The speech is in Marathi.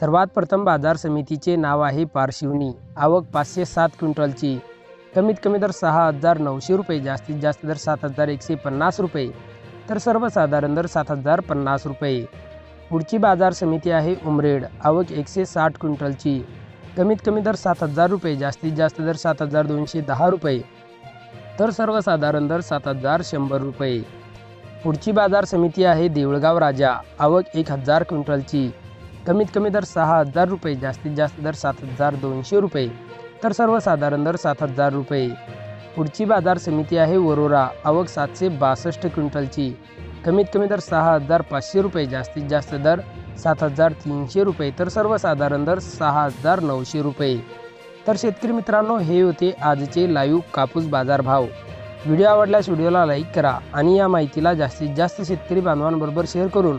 सर्वात प्रथम बाजार समितीचे नाव आहे पारशिवनी. आवक पाचशे सात क्विंटलची. कमीत कमी दर सहा हजार नऊशे रुपये जास्तीत जास्त दर सात हजार एकशे पन्नास रुपये तर सर्वसाधारण दर सात हजार पन्नास रुपये. पुढची बाजार समिती आहे उमरेड. आवक एकशे साठ क्विंटलची. कमीत कमी दर सात हजार रुपये जास्तीत जास्त दर सात हजार दोनशे दहा रुपये तर सर्वसाधारण दर सात हजार शंभर रुपये. पुढची बाजार समिती आहे देऊळगाव राजा. आवक एक हजार क्विंटलची. कमीत कमी दर सहा हजार रुपये जास्तीत जास्त दर सात हजार दोनशे रुपये. तर सर्वसाधारण दर सात हजार रुपये. पुढची बाजार समिती आहे वरोरा आवक सातशे बासष्ट क्विंटलची. कमीत कमी दर सहा हजार पाचशे रुपये जास्तीत जास्त दर सात हजार तीनशे रुपये. तर सर्वसाधारण दर सहा हजार नऊशे रुपये. तर शेतकरी मित्रांनो हे होते आजचे लाईव्ह कापूस बाजार भाव व्हिडिओ आवडल्यास व्हिडिओला लाईक करा आणि या माहितीला जास्तीत जास्त शेतकरी बांधवांबरोबर शेअर करून